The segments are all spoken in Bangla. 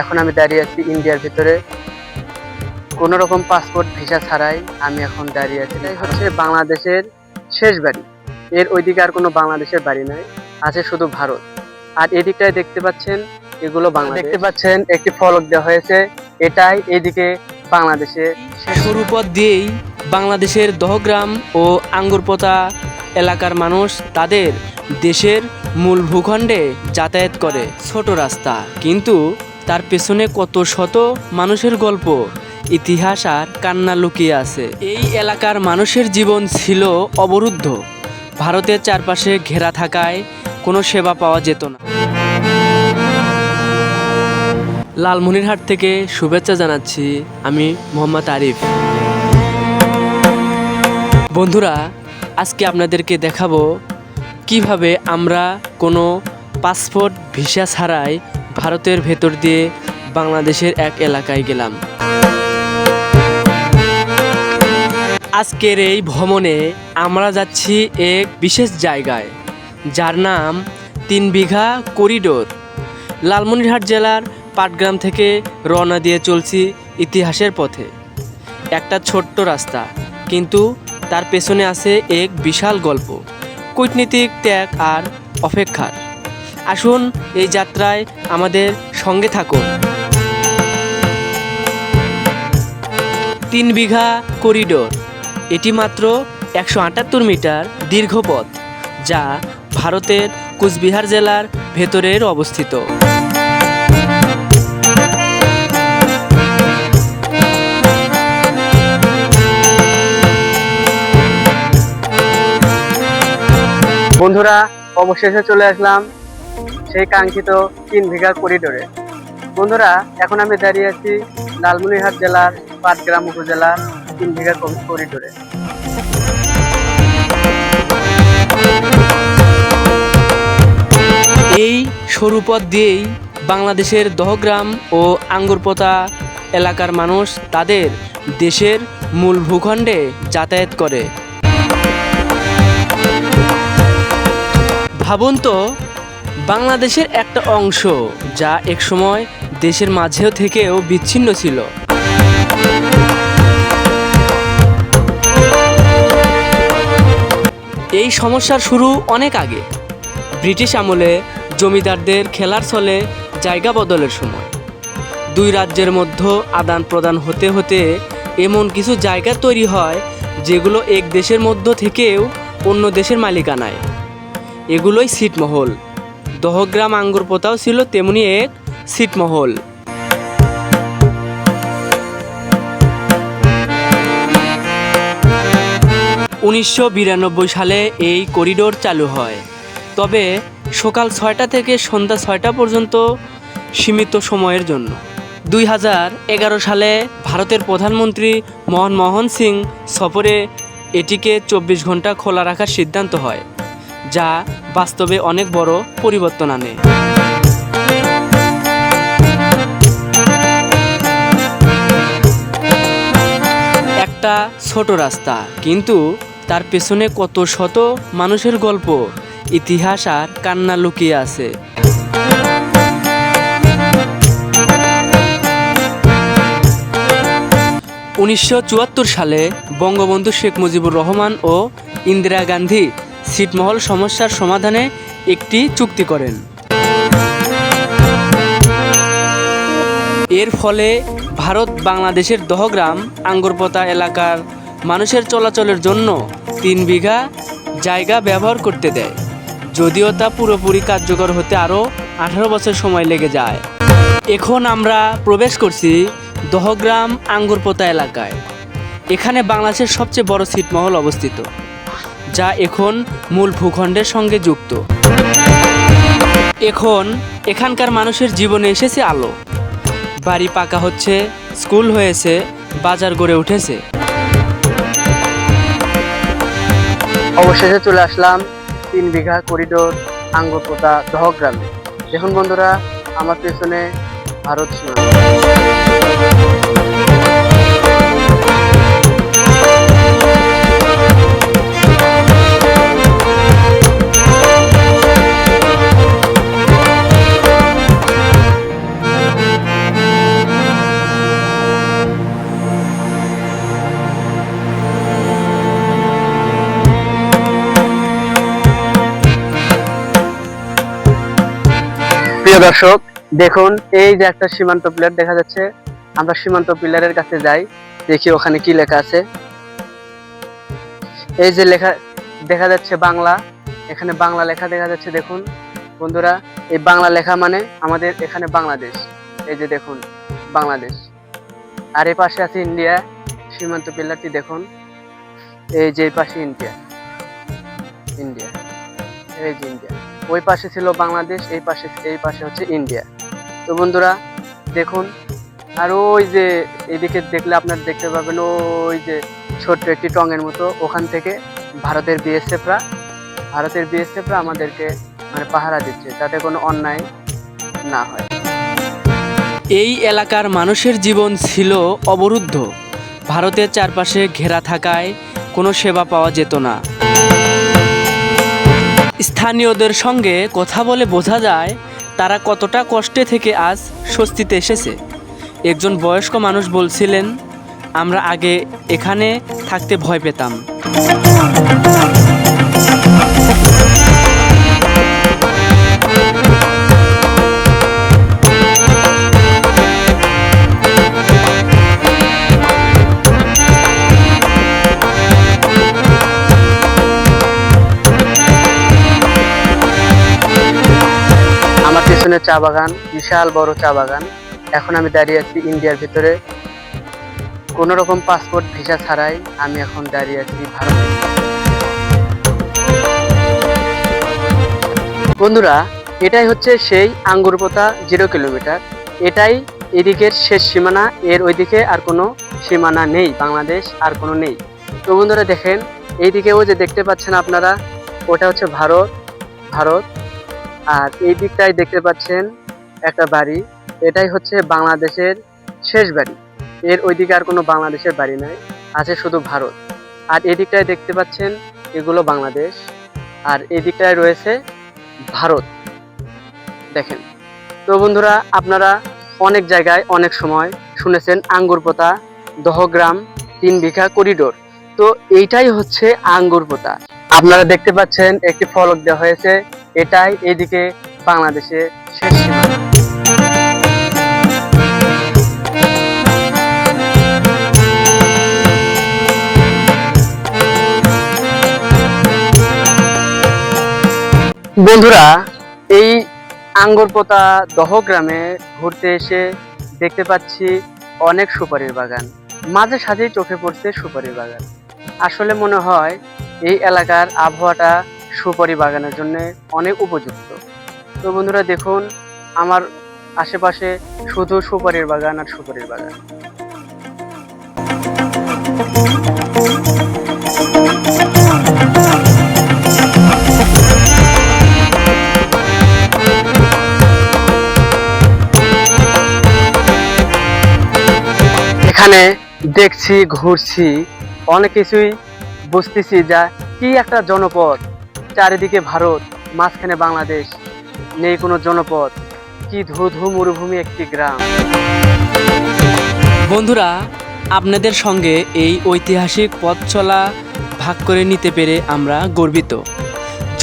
এখন আমি দাঁড়িয়ে আছি ইন্ডিয়ার ভিতরে। কোনো রকম পাসপোর্ট ভিসা ছাড়াই আমি এখন দাঁড়িয়ে আছি। এটাই হচ্ছে বাংলাদেশের শেষ বাড়ি। এর ওইদিকে আর কোনো বাংলাদেশের বাড়ি নাই। আছে শুধু ভারত। আর এদিকটায় দেখতে পাচ্ছেন এগুলো বাংলা দেখতে পাচ্ছেন একটি ফলক দেওয়া হয়েছে। এটাই এদিকে বাংলাদেশে সরু পথ দিয়েই বাংলাদেশের দহগ্রাম ও আঙ্গুরপোতা এলাকার মানুষ তাদের দেশের মূল ভূখণ্ডে যাতায়াত করে। ছোট রাস্তা। কিন্তু তার পেছনে কত শত মানুষের গল্প, ইতিহাস আর কান্না লুকিয়ে আছে। এই এলাকার মানুষের জীবন ছিল অবরুদ্ধ। ভারতের চারপাশে ঘেরা থাকায় কোনো সেবা পাওয়া যেত না। লালমনিরহাট থেকে শুভেচ্ছা জানাচ্ছি আমি মোহাম্মদ আরিফ। বন্ধুরা, আজকে আপনাদেরকে দেখাবো কীভাবে আমরা কোনো পাসপোর্ট ভিসা ছাড়াই ভারতের ভেতর দিয়ে বাংলাদেশের এক এলাকায় গেলাম। আজকের এই ভ্রমণে আমরা যাচ্ছি এক বিশেষ জায়গায়, যার নাম তিন বিঘা করিডোর। লালমনিরহাট জেলার পাটগ্রাম থেকে রওনা দিয়ে চলছি ইতিহাসের পথে। একটা ছোট্ট রাস্তা, কিন্তু তার পেছনে আছে এক বিশাল গল্প, কূটনীতিক ত্যাগ আর অপেক্ষার। আসুন এই যাত্রায় আমাদের সঙ্গে থাকুন। তিন বিঘা করিডোর, এটি মাত্র একশো আটাত্তর মিটার দীর্ঘ পথ, যা ভারতের কুচবিহার জেলার ভেতরের অবস্থিত। বন্ধুরা, অবশেষে চলে আসলাম সেই কাঙ্ক্ষিত তিন বিঘা করিডোরে। বন্ধুরা, এখন আমি দাঁড়িয়ে আছি লালমনিরহাট জেলার পাটগ্রাম উপজেলার তিন বিঘা করি- করিডোরে। এই সরু পথ দিয়েই বাংলাদেশের দহগ্রাম ও আঙ্গুরপোতা এলাকার মানুষ তাদের দেশের মূল ভূখণ্ডে যাতায়াত করে। ভাবুন তো বাংলাদেশের একটা অংশ যা একসময় দেশের মাঝেও থেকেও বিচ্ছিন্ন ছিল। এই সমস্যার শুরু অনেক আগে। ব্রিটিশ আমলে জমিদারদের খেলার ছলে জায়গা বদলের সময়। দুই রাজ্যের মধ্যে আদান প্রদান হতে হতে এমন কিছু জায়গা তৈরি হয় যেগুলো এক দেশের মধ্য থেকেও অন্য দেশের মালিকানায়। এগুলোই ছিটমহল। দহগ্রাম আঙ্গুরপোতাও ছিল তেমনি এক ছিটমহল। উনিশশো বিরানব্বই সালে এই করিডোর চালু হয়। তবে সকাল ছয়টা থেকে সন্ধ্যা ছয়টা পর্যন্ত সীমিত সময়ের জন্য। দুই হাজার এগারো সালে ভারতের প্রধানমন্ত্রী মনমোহন সিং সফরে এটিকে চব্বিশ ঘণ্টা খোলা রাখার সিদ্ধান্ত হয়। যা বাস্তবে অনেক বড় পরিবর্তন আনে। একটা ছোট রাস্তা, কিন্তু তার পেছনে কত শত মানুষের গল্প, ইতিহাস আর কান্না লুকিয়ে আছে। উনিশশো চুয়াত্তর সালে বঙ্গবন্ধু শেখ মুজিবুর রহমান ও ইন্দিরা গান্ধী ছিটমহল সমস্যার সমাধানে একটি চুক্তি করেন। এর ফলে ভারত বাংলাদেশের দহগ্রাম, আঙ্গুরপোতা এলাকার মানুষের চলাচলের জন্য তিন বিঘা জায়গা ব্যবহার করতে দেয়, যদিও তা পুরোপুরি কার্যকর হতে আরও আঠারো বছর সময় লেগে যায়। এখন আমরা প্রবেশ করছি দহগ্রাম, আঙ্গুরপোতা এলাকায়। এখানে বাংলাদেশের সবচেয়ে বড় ছিটমহল অবস্থিত। যা এখন মূল ভূখণ্ডের সঙ্গে যুক্ত। এখন এখানকার মানুষের জীবনে এসেছে আলো। বাড়ি পাকা হচ্ছে, স্কুল হয়েছে, বাজার গড়ে উঠেছে। অবশেষে চলে আসলাম তিন বিঘা করিডোর আঙ্গপোতা দহগ্রামে। দেখুন বন্ধুরা, আমার পেছনে ভারত সীমা। প্রিয় দর্শক, দেখুন, এই যে একটা সীমান্ত পিলার দেখা যাচ্ছে। আমরা সীমান্ত পিলারের কাছে যাই, দেখি ওখানে কি লেখা আছে। এই যে লেখা, দেখা যাচ্ছে বাংলা। এখানে বাংলা লেখা দেখা যাচ্ছে, দেখুন। বন্ধুরা, এই বাংলা লেখা মানে আমাদের এখানে বাংলাদেশ। এই যে দেখুন, বাংলাদেশ। আর এই পাশে আছে ইন্ডিয়া। সীমান্ত পিলারটি দেখুন। এই যে পাশে ইন্ডিয়া। ইন্ডিয়া। এই যে ইন্ডিয়া। ওই পাশে ছিল বাংলাদেশ, এই পাশে এই পাশে হচ্ছে ইন্ডিয়া। তো বন্ধুরা, দেখুন, আর ওই যে এদিকে দেখলে আপনার দেখতে পাবেন, ওই যে ছোট্ট একটি টঙের মতো, ওখান থেকে ভারতের বিএসএফরা ভারতের বিএসএফরা আমাদেরকে মানে পাহারা দিচ্ছে, যাতে কোনো অন্যায় না হয়। এই এলাকার মানুষের জীবন ছিল অবরুদ্ধ। ভারতের চারপাশে ঘেরা থাকায় কোনো সেবা পাওয়া যেত না। স্থানীয়দের সঙ্গে কথা বলে বোঝা যায় তারা কতটা কষ্টে থেকে আজ স্বস্তিতে এসেছে। একজন বয়স্ক মানুষ বলছিলেন, আমরা আগে এখানে থাকতে ভয় পেতাম। পেছনে চা বাগান, বিশাল বড় চা বাগান। এখন আমি দাঁড়িয়ে আছি ইন্ডিয়ার ভিতরে। কোনো রকম পাসপোর্ট ভিসা ছাড়াই আমি এখন দাঁড়িয়ে আছি ভারতে। বন্ধুরা, এটাই হচ্ছে সেই আঙ্গুরপোতা জিরো কিলোমিটার। এটাই এদিকের শেষ সীমানা, এর ওইদিকে আর কোনো সীমানা নেই, বাংলাদেশ আর কোনো নেই। তো বন্ধুরা দেখেন, এইদিকেও যে দেখতে পাচ্ছেন আপনারা, ওটা হচ্ছে ভারত ভারত। আর এই দিকটাই দেখতে পাচ্ছেন একটা বাড়ি। এটাই হচ্ছে বাংলাদেশের শেষ বাড়ি। এর ওইদিকে আর কোনো বাংলাদেশের বাড়ি নাই, আছে শুধু ভারত। আর এদিকটায় দেখতে পাচ্ছেন এগুলো বাংলাদেশ। আর এদিকটায় রয়েছে ভারত। দেখেন। তো বন্ধুরা, আপনারা অনেক জায়গায় অনেক সময় শুনেছেন আঙ্গুরপোতা, দহগ্রাম, তিন বিঘা করিডোর। তো এইটাই হচ্ছে আঙ্গুরপোতা। আপনারা দেখতে পাচ্ছেন একটি ফলক দেওয়া হয়েছে এটাই এদিকে বাংলাদেশে শেষ বন্ধুরা, এই আঙ্গরপোতা দহ গ্রামে ঘুরতে এসে দেখতে পাচ্ছি অনেক সুপারির বাগান। মাঝে সাঝেই চোখে পড়ছে সুপারির বাগান। আসলে মনে হয় এই এলাকার আবহাওয়াটা সুপারি বাগানের জন্য অনেক উপযুক্ত। তো বন্ধুরা দেখুন, আমার আশেপাশে শুধু সুপারির বাগান আর সুপারির বাগান। এখানে দেখছি, ঘুরছি, অনেক কিছুই বুঝতেছি যা কি একটা জনপদ। চারিদিকে ভারত, মাঝখানে বাংলাদেশ, নেই কোনো জনপদ, কি ধু ধু মরুভূমি একটি গ্রাম। বন্ধুরা, আপনাদের সঙ্গে এই ঐতিহাসিক পথ চলা ভাগ করে নিতে পেরে আমরা গর্বিত।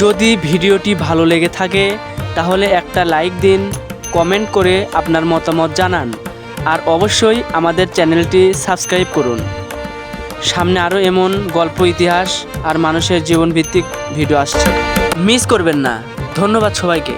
যদি ভিডিওটি ভালো লেগে থাকে, তাহলে একটা লাইক দিন, কমেন্ট করে আপনার মতামত জানান, আর অবশ্যই আমাদের চ্যানেলটি সাবস্ক্রাইব করুন। সামনে আরও এমন গল্প, ইতিহাস আর মানুষের জীবনভিত্তিক ভিডিও আসছে। মিস করবেন না। ধন্যবাদ সবাইকে।